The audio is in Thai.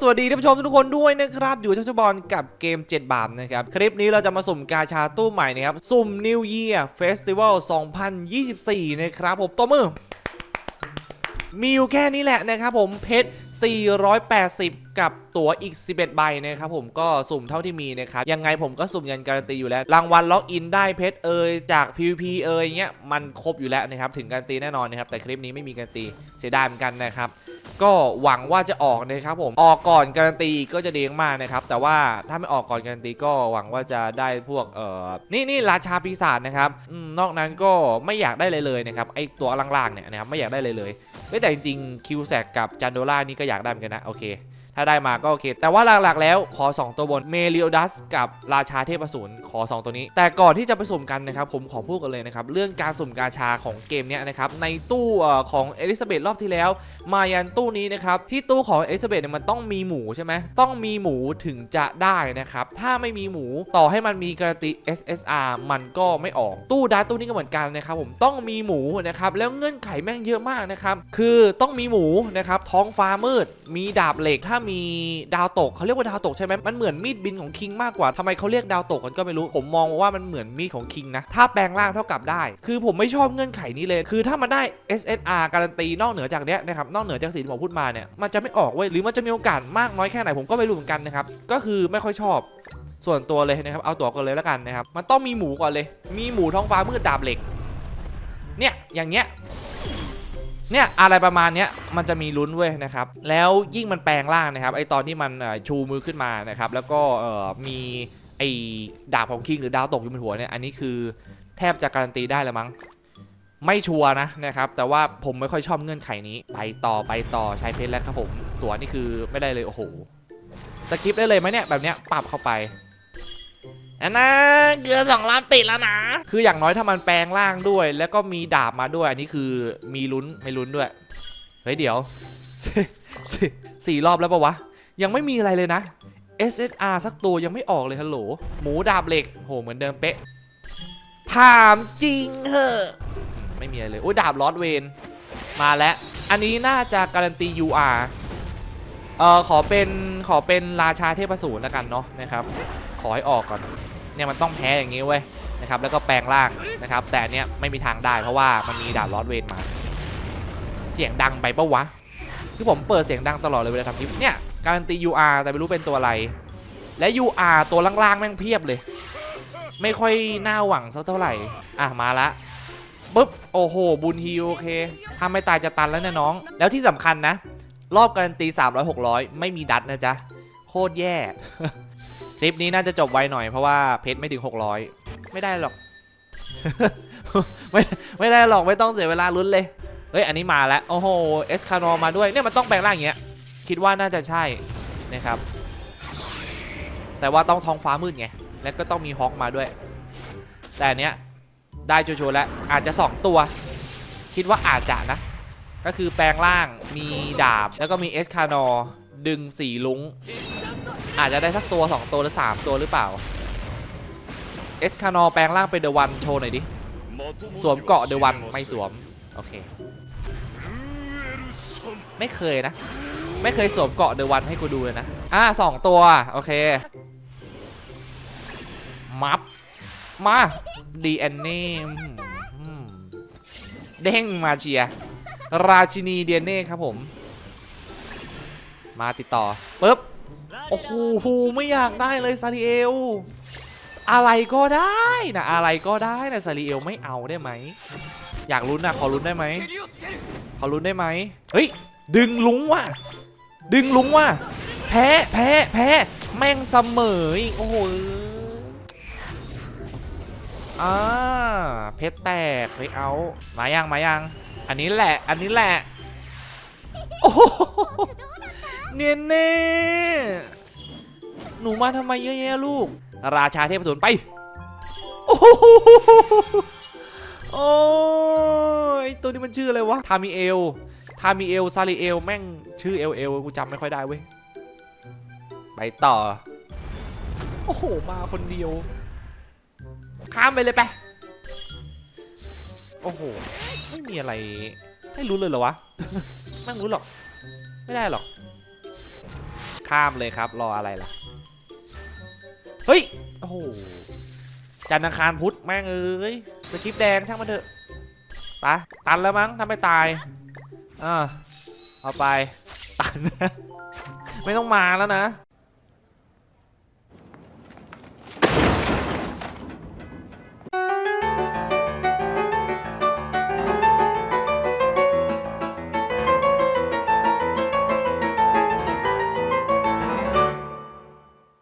สวัสดีท่านผู้ชมทุกคนด้วยนะครับ อยู่ทัชบอลกับเกม 7 บาทนะครับ คลิปนี้เราจะมาสุ่มกาชาตู้ใหม่นะครับ สุ่ม New Year Festival 2024 นะครับผมตัวมือ มีอยู่แค่นี้แหละนะครับผมเพชร480 กับตั๋วอีก 11 ใบนะครับผมก็สุ่มเท่าที่มีนะครับยังไงผมก็สุ่มยันการันตีอยู่แล้ว รางวัลล็อกอินได้เพชรเอยจาก PVP เอยเงี้ยมันครบอยู่แล้วนะครับถึงการันตีแน่นอนนะครับแต่คลิปนี้ไม่มีการันตีเสียดายเหมือนกันนะครับ ก็หวังว่าจะออกนะครับผมออกก่อนการันตีก็จะดีมากนะครับ แต่ว่าถ้าไม่ออกก่อนการันตีก็หวังว่าจะได้พวกเอ่อนี่นี่ราชาปีศาจนะครับอนอกนั้นก็ไม่อยากได้เลยเลยนะครับไอตัวล่างๆเนี่ยนะครับไม่อยากได้เลยเลยไม่แต่จริงๆคิวแซกกับจันโดล่านี่ก็อยากได้เหมือนกันนะโอเค ถ้าได้มาก็โอเค แต่ว่าหลักๆแล้วขอ 2 ตัวบนเมลิโอดัสกับราชาเทพอสูรขอ 2 ตัวนี้ แต่ก่อนที่จะไปสุ่มกันนะครับ ผมขอพูดกันเลยนะครับ เรื่องการสุ่มกาชาของเกมเนี้ยนะครับ ในตู้ของเอลิซาเบธรอบที่แล้ว มายันตู้นี้นะครับ ที่ตู้ของเอลิซาเบธเนี่ยมันต้องมีหมูใช่ไหมต้องมีหมูถึงจะได้นะครับ ถ้าไม่มีหมูต่อให้มันมีการันตี SSR มันก็ไม่ออกตู้ดาร์ตตู้นี้ก็เหมือนกันนะครับผมต้องมีหมูนะครับแล้วเงื่อนไขแม่งเยอะมากนะครับคือต้องมีหมูนะครับท้องฟ้ามืดมีดาบเหล็กถ้ามีดาวตกเขาเรียกว่าดาวตกใช่ไหมมันเหมือนมีดบินของคิงมากกว่าทำไมเขาเรียกดาวตกกันก็ไม่รู้ ผมมองว่ามันเหมือนมีดของคิงนะถ้าแปลงร่างเท่ากับได้ คือผมไม่ชอบเงื่อนไขนี้เลย คือถ้ามันได้ SSR การันตีนอกเหนือจากเนี้ยนะครับนอกเหนือจากสิ่งที่ผมพูดมาเนี่ยมันจะไม่ออกเว้ยหรือมันจะมีโอกาสมากน้อยแค่ไหนผมก็ไม่รู้เหมือนกันนะครับก็คือไม่ค่อยชอบส่วนตัวเลยนะครับเอาตัวกันเลยแล้วกันนะครับมันต้องมีหมูก่อนเลย มีหมูท้องฟ้ามืดดาบเหล็กเนี่ยอย่างเงี้ย เนี่ยอะไรประมาณเนี้ยมันจะมีลุ้นเว้ยนะครับแล้วยิ่งมันแปลงร่างนะครับไอตอนที่มันชูมือขึ้นมานะครับแล้วก็มีไอดาบของคิงหรือดาวตกอยู่บนหัวเนี่ยอันนี้คือแทบจะการันตีได้แล้วมั้งไม่ชัวร์นะนะครับแต่ว่าผมไม่ค่อยชอบเงื่อนไขนี้ ไปต่อไปต่อใช้เพชรแล้วครับผมตัวนี่คือไม่ได้เลยโอ้โหสกิปได้เลยไหมเนี่ยแบบเนี้ยปรับเข้าไปอันนะเกือสองล้านติดแล้วนะ คืออย่างน้อยถ้ามันแปลงร่างด้วย แล้วก็มีดาบมาด้วย อันนี้คือมีลุ้นไม่ลุ้นด้วย เฮ้ยเดี๋ยวสี่รอบแล้วปะวะ ยังไม่มีอะไรเลยนะ SSR สักตัวยังไม่ออกเลยฮัลโหล หมูดาบเหล็ก โหเหมือนเดิมเป๊ะ ถามจริงเหอะไม่มีอะไรเลย โอ้ยดาบลอดเวน มาแล้ว อันนี้น่าจะการันตี UR เอ่อขอเป็นขอเป็นราชาเทพสูรแล้วกันเนาะนะครับ ขอให้ออกก่อน เนี่ยมันต้องแพ้อย่างงี้เว้ย นะครับแล้วก็แปลงร่างนะครับแต่อันเนี้ยไม่มีทางได้เพราะว่ามันมีดาบลอดเวนมา เสียงดังไปปะวะคือผมเปิดเสียงดังตลอดเลยเวลาทำคลิปเนี่ยการันตี UR แต่ไม่รู้เป็นตัวอะไร และ UR ตัวล่างๆแม่งเพียบเลย ไม่ค่อยน่าหวังสักเท่าไหร่ อะมาละปุ๊บโอ้โหบุญฮีโอเคถ้าไม่ตายจะตันแล้วนะน้อง แล้วที่สำคัญนะ รอบการันตี 300 600 ไม่มีดัดนะจ๊ะ โคตรแย่ คลิปนี้น่าจะจบไวหน่อยเพราะว่าเพชรไม่ถึง 600 ไม่ได้หรอก ไม่ไม่ได้หรอกไม่ต้องเสียเวลาลุ้นเลย เฮ้ยอันนี้มาแล้วโอ้โหเอสคานอมาด้วยเนี่ยมันต้องแปลงร่างอย่างเงี้ยคิดว่าน่าจะใช่นะครับ แต่ว่าต้องท้องฟ้ามืดไงแล้วก็ต้องมีฮอคมาด้วย แต่อันเนี้ยได้โจๆแล้วอาจจะ 2 ตัว คิดว่าอาจจะนะ ก็คือแปลงร่างมีดาบ แล้วก็มีเอสคานอดึงสีลุง อาจจะได้สักตัว 2 ตัวหรือ 3 ตัวหรือเปล่า เอสคานอแปลงร่างเป็นเดอะวันโชว์หน่อยดิ สวมเกาะเดอะวันไม่สวม โอเค ไม่เคยนะ ไม่เคยสวมเกาะเดอะวันให้กูดูเลยนะ อ่าสองตัว โอเค มับ มาดีแอนเน่เด้งมาเชียร์ราชินีเดียนเน่ครับผม มาติดต่อปึ๊บ โอ้โห ไม่อยากได้เลยซาริเอล อะไรก็ได้นะอะไรก็ได้นะซาริเอลไม่เอาได้ไหมอยากลุ้นนะขอลุ้นได้ไหมขอลุ้นได้ไหมเฮ้ยดึงลุงว่ะดึงลุงว่ะแพ้แพ้แพ้แม่งเสมออีกโอ้โหอ่าเพชรแตกเฮ้ยเอามายังมายังอันนี้แหละอันนี้แหละโอ้โหเนียนเน่หนูมาทำไมเยอะแยะลูก ราชาเทพสูรไป โอ้โหโอ้ยตัวนี้มันชื่ออะไรวะ ทามิเอล ทามิเอล ซาริเอล แม่งชื่อเอลเอลกูจำไม่ค่อยได้เว้ย ไปต่อ โอ้โห มาคนเดียว ข้ามไปเลยไป โอ้โห ไม่มีอะไร ให้รู้เลยเหรอวะแม่งรู้หรอก ไม่ได้หรอก ข้ามเลยครับ รออะไรล่ะ เฮ้ย โอ้โหจันทร์อังคารพุธแม่งเอ้ยสคริปแดงช่างมันเถอะปะตันแล้วมั้งถ้าไม่ตายอ่าเอาไป ตัน ไม่ต้องมาแล้วนะ